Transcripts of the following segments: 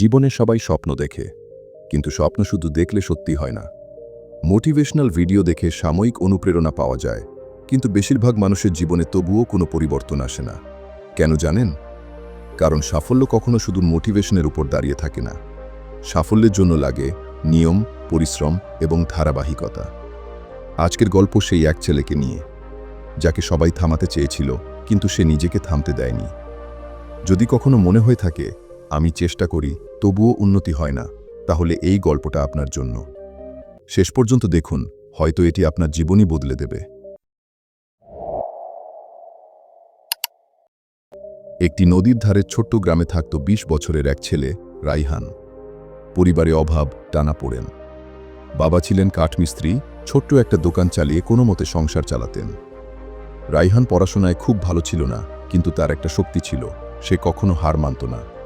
জীবনে সবাই স্বপ্ন দেখে, কিন্তু স্বপ্ন শুধু দেখলে সত্যি হয় না। মোটিভেশনাল ভিডিও দেখে সাময়িক অনুপ্রেরণা পাওয়া যায়, কিন্তু বেশিরভাগ মানুষের জীবনে তবুও কোনো পরিবর্তন আসে না। কেন জানেন? কারণ সাফল্য কখনো শুধু মোটিভেশনের উপর দাঁড়িয়ে থাকে না। সাফল্যের জন্য লাগে নিয়ম, পরিশ্রম এবং ধারাবাহিকতা। আজকের গল্প সেই এক ছেলেকে নিয়ে, যাকে সবাই থামাতে চেয়েছিল, কিন্তু সে নিজেকে থামতে দেয়নি। যদি কখনো মনে হয়ে থাকে আমি চেষ্টা করি, তবুও উন্নতি হয় না। তাহলে এই গল্পটা আপনার জন্য। শেষ পর্যন্ত দেখুন, হয়তো এটি আপনার জীবনই বদলে দেবে। একটি নদীর ধারে ছোট্ট গ্রামে থাকত ২০ বছরের এক ছেলে, রাইহান। পরিবারে অভাব, টানা পড়েন। বাবা ছিলেন কাঠমিস্ত্রি, ছোট্ট একটা দোকান চালিয়ে কোনো মতে সংসার চালাতেন। রাইহান পড়াশোনায় খুব ভালো ছিল না, কিন্তু তার একটা শক্তি ছিল, সে কখনো হার মানত না।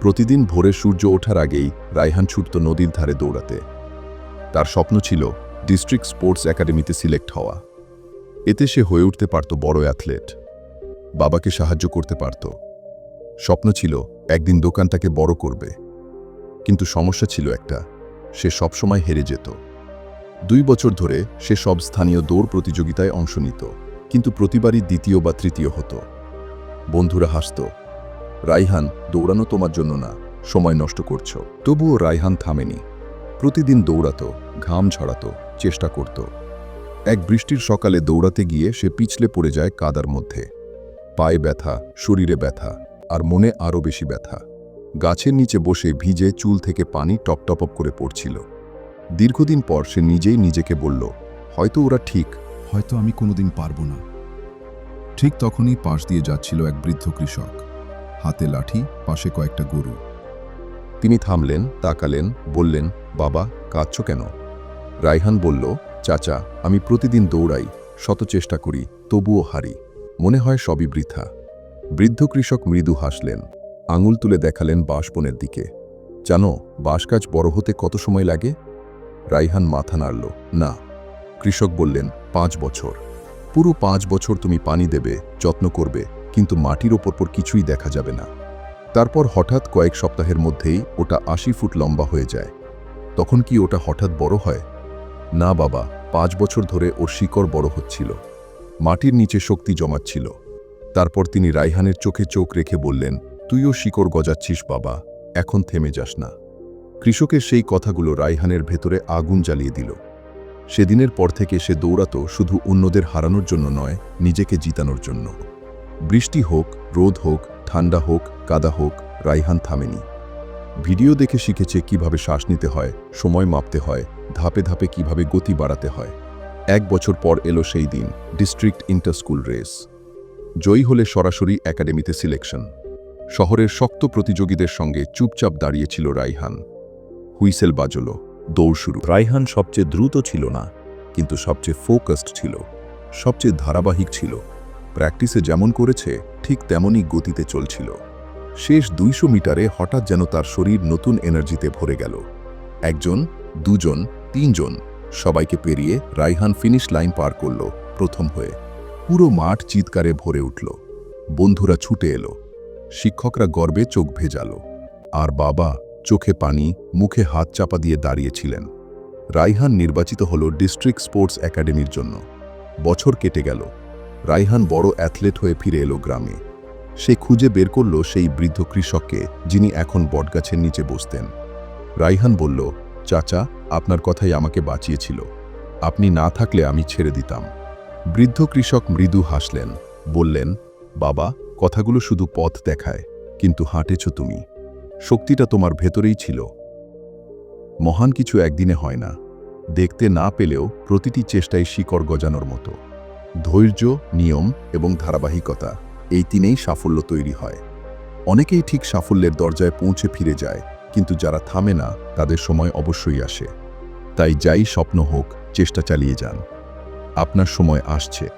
প্রতিদিন ভোরে সূর্য ওঠার আগেই রাইহান ছুটত নদীর ধারে দৌড়াতে। তার স্বপ্ন ছিল ডিস্ট্রিক্ট স্পোর্টস একাডেমিতে সিলেক্ট হওয়া। এতে সে হয়ে উঠতে পারত বড় অ্যাথলেট। বাবাকে সাহায্য করতে পারত। স্বপ্ন ছিল একদিন দোকান তাকে বড় করবে। কিন্তু সমস্যা ছিল একটা, সে সবসময় হেরে যেত। দুই বছর ধরে সে সব স্থানীয় দৌড় প্রতিযোগিতায় অংশ নিত, কিন্তু প্রতিবারই দ্বিতীয় বা তৃতীয় হতো। বন্ধুরা হাসত রাইহান দৌড়ানো তোমার জন্য না, সময় নষ্ট করছ। তবুও রাইহান থামেনি। প্রতিদিন দৌড়াতো, ঘাম ঝরাতো, চেষ্টা করত। এক বৃষ্টির সকালে দৌড়াতে গিয়ে সে পিছলে পড়ে যায় কাদার মধ্যে। পায়ে ব্যথা, শরীরে ব্যথা, আর মনে আরও বেশি ব্যথা। গাছের নিচে বসে ভিজে চুল থেকে পানি টপ টপ করে পড়ছিল। দীর্ঘদিন পর সে নিজেই নিজেকে বলল, হয়তো ওরা ঠিক, হয়তো আমি কোনোদিন পারব না। ঠিক তখনই পাশ দিয়ে যাচ্ছিল এক বৃদ্ধ কৃষক। হাতে লাঠি, পাশে কয়েকটা গরু। তিনি থামলেন, তাকালেন, বললেন, বাবা, কাঁদছ কেন? রাইহান বলল, চাচা, আমি প্রতিদিন দৌড়াই, শত চেষ্টা করি, তবুও হারি। মনে হয় সবই বৃথা। বৃদ্ধ কৃষক মৃদু হাসলেন, আঙুল তুলে দেখালেন বাঁশবনের দিকে। জানো, বাঁশগাছ বড় হতে কত সময় লাগে? রাইহান মাথা নাড়ল, না। কৃষক বললেন, পাঁচ বছর। পুরো পাঁচ বছর তুমি পানি দেবে, যত্ন করবে। কিন্তু মাটির ওপর পর কিছুই দেখা যাবে না। তারপর হঠাৎ কয়েক সপ্তাহের মধ্যেই ওটা আশি ফুট লম্বা হয়ে যায়। তখন কি ওটা হঠাৎ বড় হয়? না বাবা, পাঁচ বছর ধরে ওর শিকড় বড় হচ্ছিল। মাটির নিচে শক্তি জমাচ্ছিল। তারপর তিনি রাইহানের চোখে চোখ রেখে বললেন, তুইও শিকড় গজাচ্ছিস বাবা, এখন থেমে যাস না। কৃষকের সেই কথাগুলো রাইহানের ভেতরে আগুন জ্বালিয়ে দিল। সেদিনের পর থেকে সে দৌড়াতো শুধু অন্যদের হারানোর জন্য নয়, নিজেকে জিতানোর জন্য। বৃষ্টি হোক, রোদ হোক, ঠান্ডা হোক, কাদা হোক, রাইহান থামেনি। ভিডিও দেখে শিখেছে কীভাবে শ্বাস নিতে হয়, সময় মাপতে হয়, ধাপে ধাপে কীভাবে গতি বাড়াতে হয়। এক বছর পর এলো সেই দিন, ডিস্ট্রিক্ট ইন্টার স্কুল রেস। জয়ী হলে সরাসরি একাডেমিতে সিলেকশন। শহরের শক্ত প্রতিযোগীদের সঙ্গে চুপচাপ দাঁড়িয়েছিল রাইহান। হুইসেল বাজল, দৌড় শুরু। রাইহান সবচেয়ে দ্রুত ছিল না, কিন্তু সবচেয়ে ফোকাসড ছিল, সবচেয়ে ধারাবাহিক ছিল। প্র্যাকটিসে যেমন করেছে, ঠিক তেমনই গতিতে চলছিল। শেষ দুইশো মিটারে হঠাৎ যেন তার শরীর নতুন এনার্জিতে ভরে গেল। একজন, দুজন, তিনজন সবাইকে পেরিয়ে রাইহান ফিনিশ লাইন পার করল প্রথম হয়ে। পুরো মাঠ চিৎকারে ভরে উঠল। বন্ধুরা ছুটে এলো। শিক্ষকরা গর্বে চোখ ভেজালো। আর বাবা চোখে পানি, মুখে হাত চাপা দিয়ে দাঁড়িয়েছিলেন। রাইহান নির্বাচিত হল ডিস্ট্রিক্ট স্পোর্টস একাডেমির জন্য। বছর কেটে গেল। রাইহান বড় অ্যাথলেট হয়ে ফিরে এলো গ্রামে। সে খুঁজে বের করল সেই বৃদ্ধ কৃষককে, যিনি এখন বটগাছের নিচে বসতেন। রাইহান বলল, চাচা, আপনার কথাই আমাকে বাঁচিয়েছিল। আপনি না থাকলে আমি ছেড়ে দিতাম। বৃদ্ধ কৃষক মৃদু হাসলেন, বললেন, বাবা, কথাগুলো শুধু পথ দেখায়, কিন্তু হাঁটেছ তুমি। শক্তিটা তোমার ভেতরেই ছিল। মহান কিছু একদিনে হয় না। দেখতে না পেলেও প্রতিটি চেষ্টায় শিকড় গজানোর মতো। ধৈর্য, নিয়ম এবং ধারাবাহিকতা এই তিনেই সাফল্য তৈরি হয়। অনেকেই ঠিক সাফল্যের দরজায় পৌঁছে ফিরে যায়, কিন্তু যারা থামে না, তাদের সময় অবশ্যই আসে। তাই যাই স্বপ্ন হোক, চেষ্টা চালিয়ে যান। আপনার সময় আসছে।